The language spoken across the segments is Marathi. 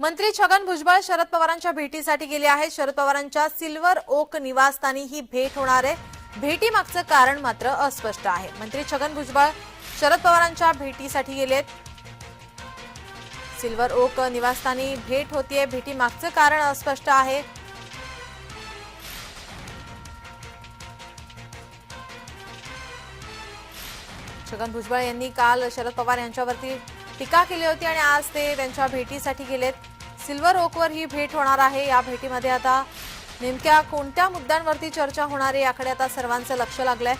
मंत्री छगन भुजबळ शरद पवारांच्या भेटीसाठी गेले आहेत. शरद पवारांच्या सिल्वर ओक निवासस्थानी ही भेट होणार आहे. भेटीमागचं कारण मात्र अस्पष्ट आहे. मंत्री छगन भुजबळ शरद पवारांच्या भेटीसाठी गेलेत सिल्वर ओक निवासस्थानी भेट होतीये. भेटीमागचं कारण अस्पष्ट आहे. छगन भुजबळ यांनी काल शरद पवार यांच्यावरती टीका केली होती आणि आज ते त्यांच्या भेटीसाठी गेलेत. सिल्वर ओकवर ही भेट होणार आहे. या भेटीमध्ये आता नेमक्या कोणत्या मुद्द्यांवरती चर्चा होणार आहे याकडे आता सर्वांचं लक्ष लागलंय.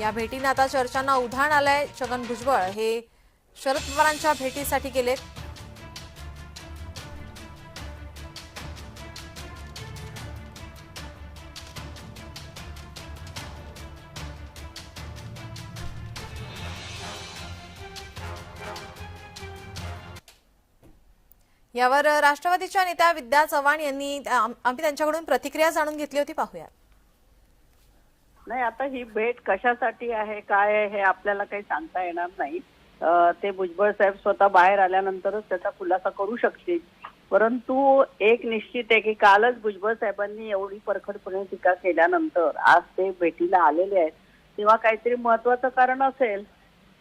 या भेटीने आता चर्चांना उधाण आलंय. छगन भुजबळ हे शरद पवारांच्या भेटीसाठी गेलेत. यावर राष्ट्रवादीच्या नेत्या विद्या चव्हाण यांनी आम्ही त्यांच्याकडून प्रतिक्रिया जाणून घेतली होती पाहूया नाही आता ही भेट कशासाठी आहे काय आहे हे आपल्याला काही सांगता येणार नाही. ते भुजबळ साहेब स्वतः बाहेर आल्यानंतरच त्याचा खुलासा करू शकतील. परंतु एक निश्चित आहे की कालच भुजबळ साहेबांनी एवढी परखडपणे टीका केल्यानंतर आज ते भेटीला आलेले आहेत. तेव्हा काहीतरी महत्वाचं कारण असेल.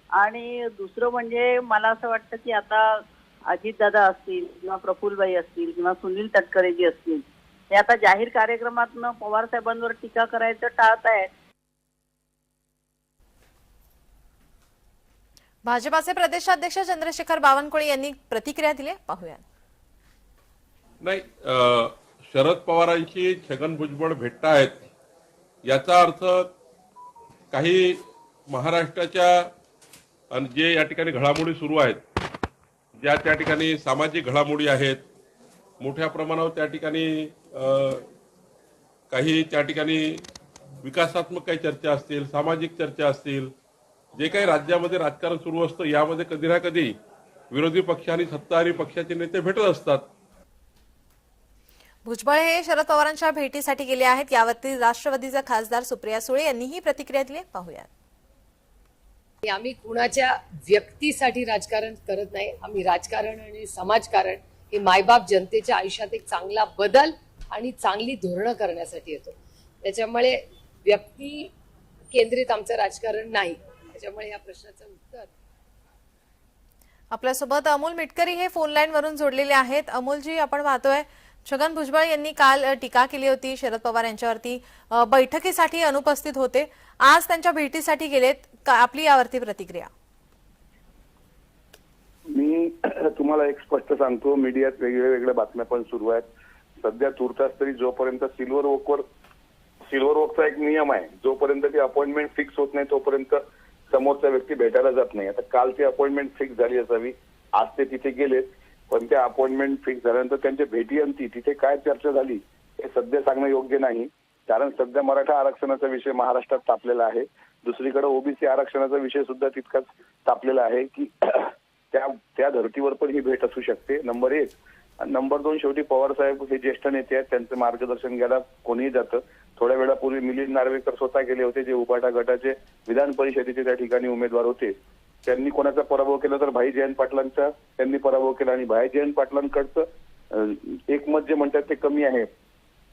आणि दुसरं म्हणजे मला असं वाटतं की आता अजितदादा असतील किंवा प्रफुल्लबाई असतील किंवा सुनील तटकरेजी असतील हे आता जाहीर कार्यक्रमातनं पवार साहेबांवर टीका करायचं टाळतायत भाजपाचे प्रदेशाध्यक्ष चंद्रशेखर बावनकुळे यांनी प्रतिक्रिया दिली पाहूया नाही शरद पवारांशी छगन भुजबळ भेटतायत याचा अर्थ काही महाराष्ट्राच्या जे या ठिकाणी घडामोडी सुरू आहेत ज्या त्या ठिकाणी सामाजिक घडामोडी आहेत मोठ्या प्रमाणावर त्या ठिकाणी काही त्या ठिकाणी विकासात्मक काही चर्चा असतील सामाजिक चर्चा असतील जे काही राज्यामध्ये राजकारण सुरू असतं यामध्ये कधी ना कधी विरोधी पक्ष आणि सत्ताधारी पक्षाचे नेते भेटत असतात. भुजबळ हे शरद पवारांच्या भेटीसाठी गेले आहेत. यावरती राष्ट्रवादीचे खासदार सुप्रिया सुळे यांनीही प्रतिक्रिया दिली. पाहूया आम्ही कुणाच्या व्यक्तीसाठी राजकारण करत नाही आम्ही राजकारण आणि समाजकारण हे मायबाप जनतेच्या आयुष्यात एक चांगला बदल आणि चांगली धोरणं करण्यासाठी येतो. त्याच्यामुळे व्यक्ती केंद्रित आमचं राजकारण नाही. त्याच्यामुळे या प्रश्नाचं उत्तर. आपल्यासोबत अमोल मिटकरी हे फोन लाईन वरून जोडलेले आहेत. अमोलजी आपण पाहतोय छगन भुजबळ यांनी काल टीका केली होती शरद पवार यांच्यावरती. बैठकीसाठी अनुपस्थित होते. आज त्यांच्या भेटीसाठी गेलेत. आपली यावरती प्रतिक्रिया? मी तुम्हाला एक स्पष्ट सांगतो. मीडियात वेगळ्या वेगळ्या बातम्या पण सुरू आहेत. सध्या तुर्तास तरी जोपर्यंत सिल्वर ओकवर सिल्वर ओकचा एक नियम आहे. जोपर्यंत ती अपॉइंटमेंट फिक्स होत नाही तोपर्यंत समोरचा व्यक्ती भेटायला जात नाही. आता काल ती अपॉइंटमेंट फिक्स झाली असावी. आज ते तिथे गेलेत. पण त्या अपॉइंटमेंट फिक्स झाल्यानंतर त्यांच्या भेटीअंती तिथे काय चर्चा झाली हे सध्या सांगणं योग्य नाही. कारण सध्या मराठा आरक्षणाचा विषय महाराष्ट्रात तापलेला आहे. दुसरीकडे ओबीसी आरक्षणाचा विषय सुद्धा तितकाच तापलेला आहे की त्या त्या धर्तीवर पण ही भेट असू शकते. नंबर एक. नंबर दोन शेवटी पवार साहेब हे ज्येष्ठ नेते आहेत त्यांचं मार्गदर्शन घ्यायला कोणीही जातं. थोड्या वेळापूर्वी मिलिंद नार्वेकर स्वतः गेले होते जे उपाटा गटाचे विधान परिषदेचे त्या ठिकाणी उमेदवार होते. त्यांनी कोणाचा पराभव केला तर भाई जयंत पाटलांचा त्यांनी पराभव केला आणि भाई जयंत पाटलांकडचं एकमत जे म्हणतात ते कमी आहे.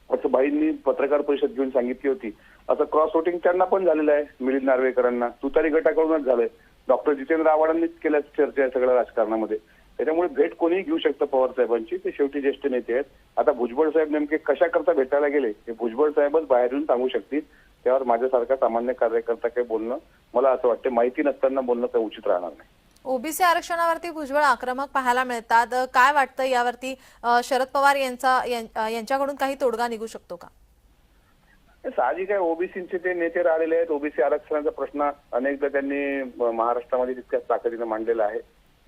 असं भाईंनी पत्रकार परिषद घेऊन सांगितली होती. असं क्रॉस वोटिंग त्यांना पण झालेलं आहे मिलिंद नार्वेकरांना. तुतारी गटाकडूनच झालंय. डॉक्टर जितेंद्र आव्हाडांनीच केल्या चर्चा आहे सगळ्या राजकारणामध्ये. त्याच्यामुळे भेट कोणीही घेऊ शकतं पवार साहेबांची ते शेवटी ज्येष्ठ नेते आहेत. आता भुजबळ साहेब नेमके कशा करता भेटायला गेले हे भुजबळ साहेबच बाहेर येऊन सांगू शकतील. त्यावर माझ्यासारखा सामान्य कार्यकर्ता काही बोलणं मला असं वाटतं माहिती नसताना बोलणं काही उचित राहणार नाही. ओबीसी आरक्षणावरती भुजबळ आक्रमक पाहायला मिळतात. काय वाटतं यावरती? शरद पवार यांचा यांच्याकडून काही तोडगा निघू शकतो का? साहजिक आहे. ओबीसीचे ते नेते राहिलेले आहेत. ओबीसी आरक्षणाचा प्रश्न अनेकदा त्यांनी महाराष्ट्रामध्ये तितक्याच ताकदीने मांडलेला आहे.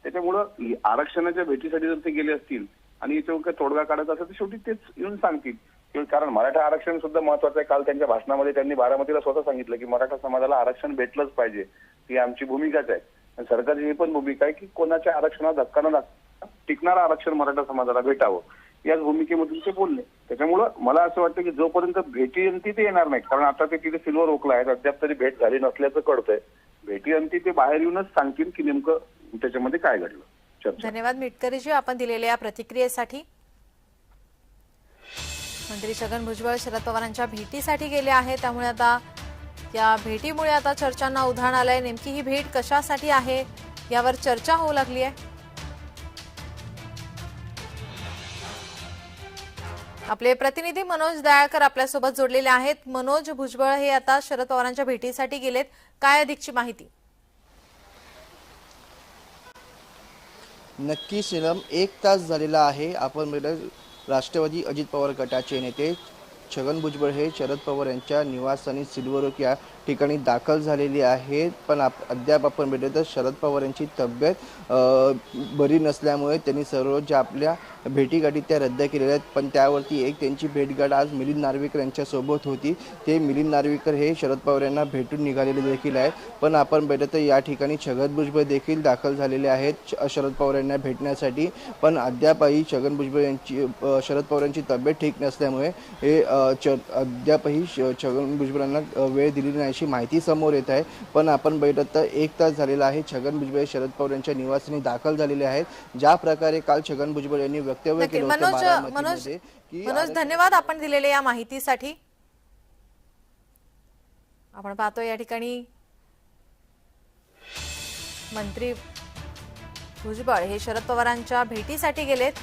त्याच्यामुळं आरक्षणाच्या भेटीसाठी जर ते गेले असतील आणि इथे काही तोडगा काढायचा असेल तर शेवटी तेच येऊन सांगतील. की कारण मराठा आरक्षण सुद्धा महत्वाचं आहे. काल त्यांच्या भाषणामध्ये त्यांनी बारामतीला स्वतः सांगितलं की मराठा समाजाला आरक्षण भेटलंच पाहिजे. ही आमची भूमिकाच आहे. आणि सरकारची ही पण भूमिका आहे की कोणाच्या आरक्षणात धक्का न टिकणारं आरक्षण मराठा समाजाला भेटावं. याच भूमिकेमधून ते बोलले. त्याच्यामुळं मला असं वाटतं की जोपर्यंत भेटीअंती ते येणार नाही कारण आता ते तिथे सिल्वर रोखला आहे अद्याप तरी भेट झाली नसल्याचं कळतंय. भेटीअंती ते बाहेर येऊनच सांगतील की नेमकं त्याच्यामध्ये काय घडलं. धन्यवाद मिटकरीजी आपण दिलेल्या या प्रतिक्रियेसाठी. मंत्री छगन भुजबळ शरद पवारांच्या भेटीसाठी गेले आहेत. त्यामुळे आता या भेटीमुळे आता चर्चांना उधाण आलंय. नेमकी ही भेट कशासाठी आहे यावर चर्चा होऊ लागली आहे. आपले प्रतिनिधी मनोज दयाळकर आपल्यासोबत जोडलेले आहेत. मनोज भुजबळ हे आता शरद पवारांच्या भेटीसाठी गेलेत. काय अधिकची माहिती? नक्की शिलम एक तास झालेला आहे. आपण राष्ट्रवादी अजित पवार गटाचे नेते छगन भुजबळ हे शरद पवार यांच्या निवासस्थानी सिल्वर या ठिकाणी दाखल झालेली आहेत. पण आप अद्याप आपण बघितलं तर शरद पवार यांची तब्येत बरी नसल्यामुळे त्यांनी सर्व ज्या आपल्या भेटीगाठी त्या रद्द केलेल्या आहेत. पण त्यावरती एक त्यांची भेटगाठ आज मिलिंद नार्वेकर यांच्यासोबत होती. ते मिलिंद नार्वेकर हे शरद पवार यांना भेटून निघालेले देखील आहेत. पण आपण भेटत तर या ठिकाणी छगन भुजबळ देखील दाखल झालेले आहेत शरद पवार यांना भेटण्यासाठी. पण अद्यापही छगन भुजबळ यांची शरद पवार यांची तब्येत ठीक नसल्यामुळे हे च अद्यापही श- छगन भुजबळांना वेळ दिलेली नाही. अशी माहिती समोर येत आहे. पण आपण बघितलं तर एक तास झालेला आहे. छगन भुजबळ शरद पवार यांच्या निवासस्थानी दाखल झालेले आहेत. ज्या प्रकारे काल छगन भुजबळ यांनी वक्तव्य केलं होतं मनोज मनोज धन्यवाद आपण दिलेल्या या माहितीसाठी. आपण पाहतो या ठिकाणी मंत्री भुजबळ हे शरद पवारांच्या भेटीसाठी गेलेत.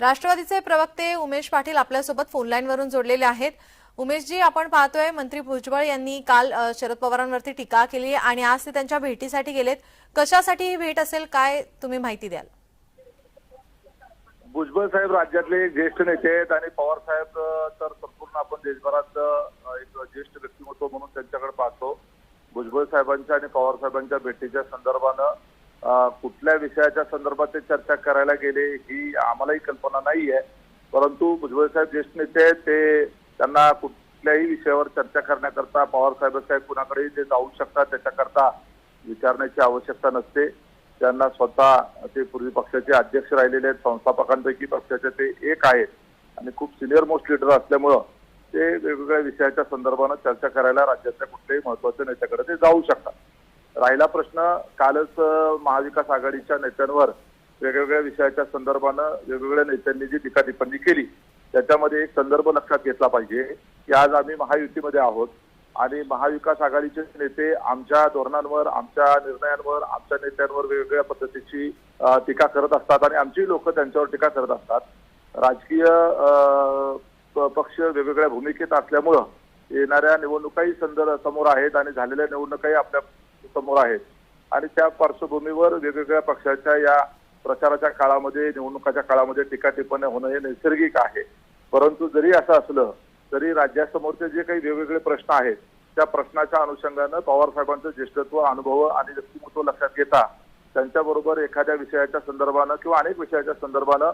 राष्ट्रवादीचे प्रवक्ते उमेश पाटील आपल्यासोबत फोनलाईनवरून जोडलेले आहेत. उमेशजी आपण पाहतोय मंत्री भुजबळ यांनी काल शरद पवारांवरती टीका केली आणि आज ते त्यांच्या भेटीसाठी गेलेत. कशासाठी ही भेट असेल काय तुम्ही माहिती द्याल? भुजबळ साहेब राज्यातले ज्येष्ठ नेते आहेत आणि पवार साहेब तर संपूर्ण आपण देशभरात एक ज्येष्ठ व्यक्तिमत्व म्हणून त्यांच्याकडे पाहतो. भुजबळ साहेबांच्या आणि पवार साहेबांच्या भेटीच्या संदर्भानं कुठल्या विषयाच्या संदर्भात ते चर्चा करायला गेले ही आम्हालाही कल्पना नाही आहे. परंतु भुजबळ साहेब ज्येष्ठ नेते आहेत ते त्यांना कुठल्याही विषयावर चर्चा करण्याकरता पवार साहेब साहेब कुणाकडेही ते जाऊ शकतात त्याच्याकरता विचारण्याची आवश्यकता नसते. त्यांना स्वतः ते पूर्वी पक्षाचे अध्यक्ष राहिलेले आहेत संस्थापकांपैकी पक्षाचे ते एक आहेत. आणि खूप सिनियर मोस्ट लीडर असल्यामुळं ते वेगवेगळ्या विषयाच्या संदर्भानं चर्चा करायला राज्यातल्या कुठल्याही महत्त्वाच्या नेत्याकडे ते जाऊ शकतात. राहिला प्रश्न कालच महाविकास आघाडीच्या नेत्यांवर वेगवेगळ्या विषयाच्या संदर्भानं वेगवेगळ्या नेत्यांनी जी टीका टिप्पणी केली त्याच्यामध्ये एक संदर्भ लक्षात घेतला पाहिजे की आज आम्ही महायुतीमध्ये आहोत आणि महाविकास आघाडीचे नेते आमच्या धोरणांवर आमच्या निर्णयांवर आमच्या नेत्यांवर वेगवेगळ्या पद्धतीची टीका करत असतात आणि आमची लोक त्यांच्यावर टीका करत असतात. राजकीय पक्ष वेगवेगळ्या भूमिकेत असल्यामुळं येणाऱ्या निवडणुकाही संदर्भ समोर आहेत आणि झालेल्या निवडणुकाही आपल्या समोर आहेत आणि त्या पार्श्वभूमीवर वेगवेगळ्या पक्षाच्या या प्रचाराच्या काळामध्ये निवडणुकाच्या काळामध्ये टीका टिप्पण्या होणं हे नैसर्गिक आहे. परंतु जरी असं असलं तरी राज्यासमोरचे जे काही वेगवेगळे प्रश्न आहेत त्या प्रश्नाच्या अनुषंगानं पवार साहेबांचं ज्येष्ठत्व अनुभव आणि व्यक्तिमत्व लक्षात घेता त्यांच्याबरोबर एखाद्या विषयाच्या संदर्भानं किंवा अनेक विषयाच्या संदर्भानं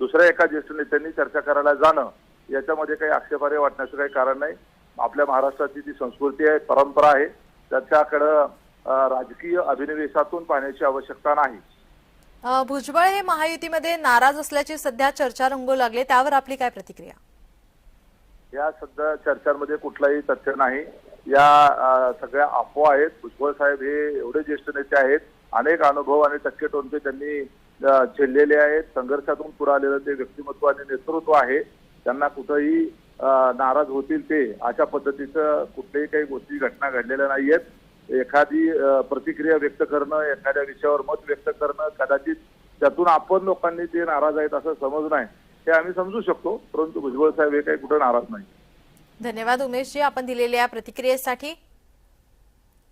दुसऱ्या एका ज्येष्ठ नेत्यांनी चर्चा करायला जाणं याच्यामध्ये काही आक्षेपार्ह वाटण्याचं काही कारण नाही. आपल्या महाराष्ट्राची जी संस्कृती आहे परंपरा आहे त्याच्याकडं राजकीय अभिनिवेशातून पाहण्याची आवश्यकता नाही. भुजबळ हे महायुतीमध्ये नाराज असल्याची सध्या चर्चा रंगू लागले. त्यावर आपली काय प्रतिक्रिया? या सध्या चर्चांमध्ये कुठलाही तथ्य नाही. या सगळ्या अफवा आहेत. भुजबळ साहेब हे एवढे ज्येष्ठ नेते आहेत. अनेक अनुभव आणि टक्के टोनके त्यांनी झेललेले आहेत. संघर्षातून पुढे आलेलं ते व्यक्तिमत्व आणि नेतृत्व आहे त्यांना कुठंही नाराज होतील ते अशा पद्धतीचं कुठल्याही काही गोष्टी घटना घडलेल्या नाहीयेत. एखादी प्रतिक्रिया व्यक्त करणं एखाद्या विषयावर मत व्यक्त करणं कदाचित त्यातून आपण लोकांनी ते नाराज आहेत असं समज नाही हे आम्ही समजू शकतो परंतु भुजबळ साहेब हे काही कुठं नाराज नाही. धन्यवाद उमेशजी आपण दिलेल्या या प्रतिक्रियेसाठी.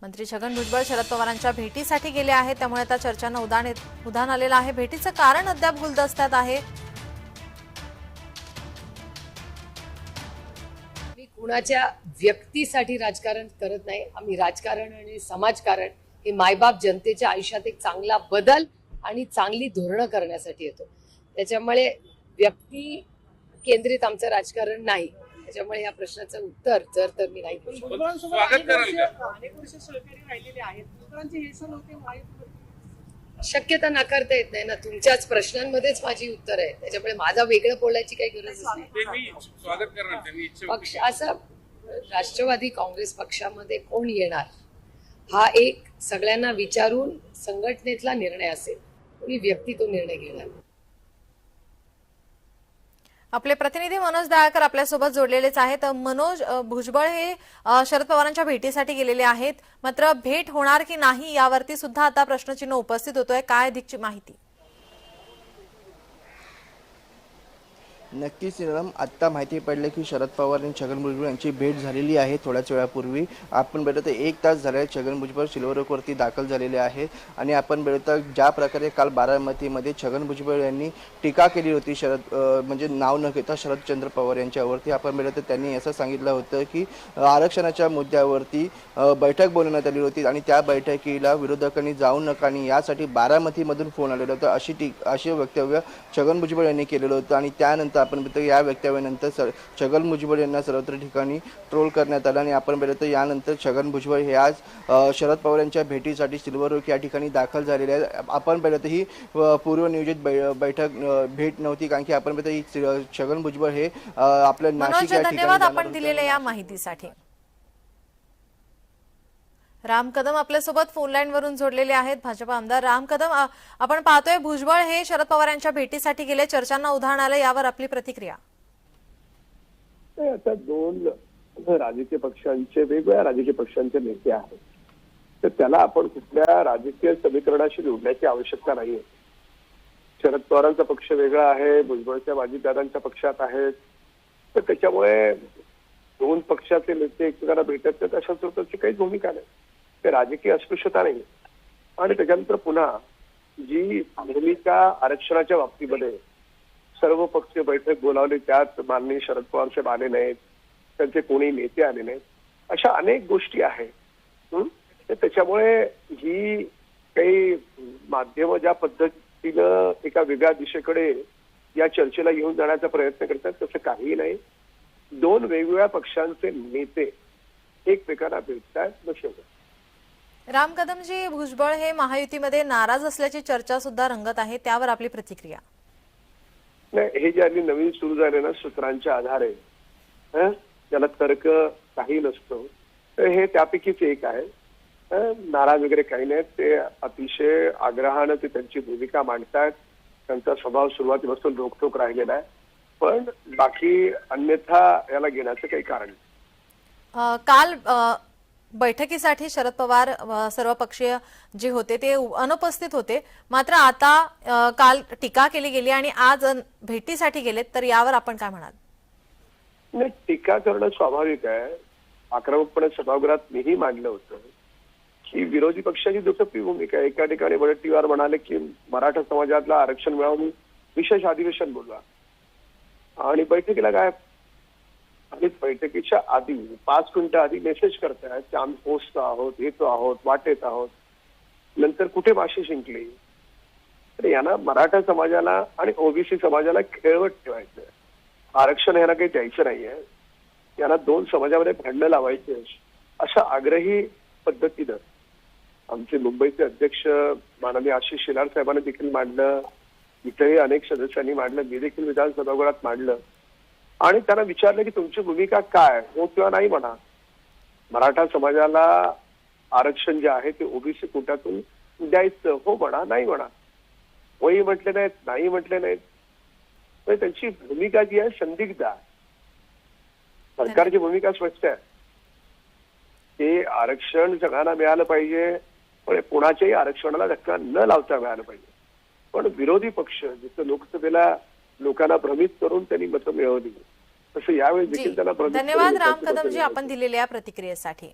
मंत्री छगन भुजबळ शरद पवारांच्या भेटीसाठी गेले आहेत त्यामुळे आता चर्चांना उदान येत- उधाण आलेलं आहे. भेटीचं कारण अद्याप गुलदस्त्यात आहे. कुणाच्या व्यक्तीसाठी राजकारण करत नाही. आम्ही राजकारण आणि समाजकारण हे मायबाप जनतेच्या आयुष्यात एक चांगला बदल आणि चांगली धोरणं करण्यासाठी येतो. त्याच्यामुळे व्यक्ती केंद्रित आमचं राजकारण नाही. त्याच्यामुळे या प्रश्नाचं उत्तर जर तर मी नाही शक्यता नाकारता येत नाही ना. तुमच्याच प्रश्नांमध्येच माझी उत्तर आहे. त्याच्यामुळे माझा वेगळं बोलायची काही गरज नाही. पक्ष असं राष्ट्रवादी काँग्रेस पक्षामध्ये कोण येणार? हा एक सगळ्यांना विचारून संघटनेतला निर्णय असेल. कोणी व्यक्ती तो निर्णय घेणार? आपले प्रतिनिधी मनोज दयाकर आपल्यासोबत जोडलेलेच आहेत. मनोज भुजबळ हे शरद पवारांच्या भेटीसाठी गेलेले आहेत. मात्र भेट होणार की नाही यावरती सुद्धा आता प्रश्नचिन्ह उपस्थित होतोय. काय अधिकची माहिती? नक्कीच श्रीराम आत्ता माहिती पडलं की शरद पवार आणि छगन भुजबळ यांची भेट झालेली आहे थोड्याच वेळापूर्वी. आपण बघितलं एक तास झाले छगन भुजबळ सिल्वरकवरती दाखल झालेले आहे आणि आपण बघितलं ज्या प्रकारे काल बारामतीमध्ये छगन भुजबळ यांनी टीका केली होती शरद म्हणजे नाव न घेता शरदचंद्र पवार यांच्यावरती. आपण भेटत त्यांनी असं सांगितलं होतं की आरक्षणाच्या मुद्द्यावरती बैठक बोलवण्यात आली होती आणि त्या बैठकीला विरोधकांनी जाऊ नका आणि यासाठी बारामतीमधून फोन आलेला होता अशी टी असे वक्तव्य छगन भुजबळ यांनी केलेलं होतं आणि त्यानंतर आपण बघतो या वक्तव्यानंतर स छगन भुजबळ यांना सर्वत्र ठिकाणी ट्रोल करण्यात आलं आणि आपण बघतो यानंतर छगन भुजबळ हे आज शरद पवार यांच्या भेटीसाठी सिल्वर ओक या ठिकाणी दाखल झालेले आहेत. आपण बघतो ही पूर्वनियोजित बै- बैठक भेट नव्हती. कारण की आपण बघतो ही छगन भुजबळ हे आपल्या नाशिक या ठिकाणी आपण. दिलेल्या या माहितीसाठी. राम कदम आपल्यासोबत फोन लाईन वरून जोडलेले आहेत भाजपा आमदार. राम कदम आपण पाहतोय भुजबळ हे शरद पवार यांच्या भेटीसाठी गेले. चर्चांना उधाण आलं यावर आपली प्रतिक्रिया. आता दोन राजकीय पक्षांचे वेगवेगळ्या राजकीय पक्षांचे नेते आहेत. तर त्याला आपण कुठल्या राजकीय समीकरणाशी जोडण्याची आवश्यकता नाहीये. शरद पवारांचा पक्ष वेगळा आहे भुजबळच्या अजितदादांच्या पक्षात आहेत. तर त्याच्यामुळे दोन पक्षाचे नेते एकमेकांना भेटत नाहीत अशा स्वतःची काही भूमिका नाही. ते राजकीय अस्पृश्यता नाही आणि त्याच्यानंतर पुन्हा जी भूमिका आरक्षणाच्या बाबतीमध्ये सर्व पक्षीय बैठक बोलावली त्यात माननीय शरद पवार साहेब आले नाहीत त्यांचे कोणी नेते आले नाहीत अशा अनेक गोष्टी आहेत. त्याच्यामुळे ही काही माध्यम ज्या पद्धतीनं एका वेगळ्या दिशेकडे या चर्चेला घेऊन जाण्याचा प्रयत्न करतात तसं काहीही नाही. दोन वेगवेगळ्या पक्षांचे नेते एकमेकांना भेटतात शेवट. राम कदमजी भुजबळ हे महायुतीमध्ये नाराज असल्याची चर्चा सुद्धा रंगत आहे त्यावर आपली प्रतिक्रिया. नाही हे जे आधी नवीन सुरू झाले ना सूत्रांच्या आधारे हं, त्याला तर्क काही नसतो तर हे त्यापैकीच एक आहे. नाराज वगैरे काही नाहीत ते अतिशय आग्रहानं ते त्यांची भूमिका मांडतात त्यांचा स्वभाव सुरुवातीपासून रोखोक राहिलेला आहे. पण बाकी अन्यथा याला घेण्याचं काही कारण काल बैठकीसाठी शरद पवार सर्वपक्षीय जे होते ते अनुपस्थित होते. मात्र आता काल टीका केली गेली आणि आज भेटीसाठी गेलेत. तर यावर आपण काय म्हणाल? नाही टीका करणं स्वाभाविक आहे. आक्रमकपणे सभागृहात मीही मांडलं होतं की विरोधी पक्षाची दुटप्पी भूमिका आहे. एका ठिकाणी वडट्टीवार म्हणाले की मराठा समाजातला आरक्षण मिळावून विशेष अधिवेशन बोलवा. आणि बैठकीला काय आणि बैठकीच्या आधी पाच मिनिटं आधी मेसेज करतायत की आम्ही पोचतो आहोत येतो आहोत वाटेत आहोत. नंतर कुठे भाषा जिंकली तर यांना मराठा समाजाला आणि ओबीसी समाजाला खेळवत ठेवायचं आरक्षण यांना काही द्यायचं नाहीये. यांना दोन समाजामध्ये भांडणं लावायचे अशा आग्रही पद्धतीनं आमचे मुंबईचे अध्यक्ष माननीय आशिष शेलार साहेबांनी देखील मांडलं. इथेही अनेक सदस्यांनी मांडलं. मी देखील विधानसभागृहात मांडलं. आणि त्यांना विचारलं की तुमची भूमिका काय? हो किंवा नाही म्हणा. मराठा समाजाला आरक्षण जे आहे ते ओबीसी कोट्यातून द्यायचं. हो म्हणा नाही म्हणा. होही म्हटले नाहीत नाही म्हटले नाहीत. म्हणजे त्यांची भूमिका जी आहे संदिग्ध. आहे सरकारची भूमिका स्पष्ट आहे. ते आरक्षण सगळ्यांना मिळालं पाहिजे पण कुणाच्याही आरक्षणाला धक्का न लावता मिळालं पाहिजे. पण विरोधी पक्ष जसं लोकसभेला लोकांना भ्रमित करून त्यांनी मतं मिळवली. तसं यावेळी देखील त्यांना धन्यवाद राम कदमजी. आपण दिलेल्या या प्रतिक्रियेसाठी.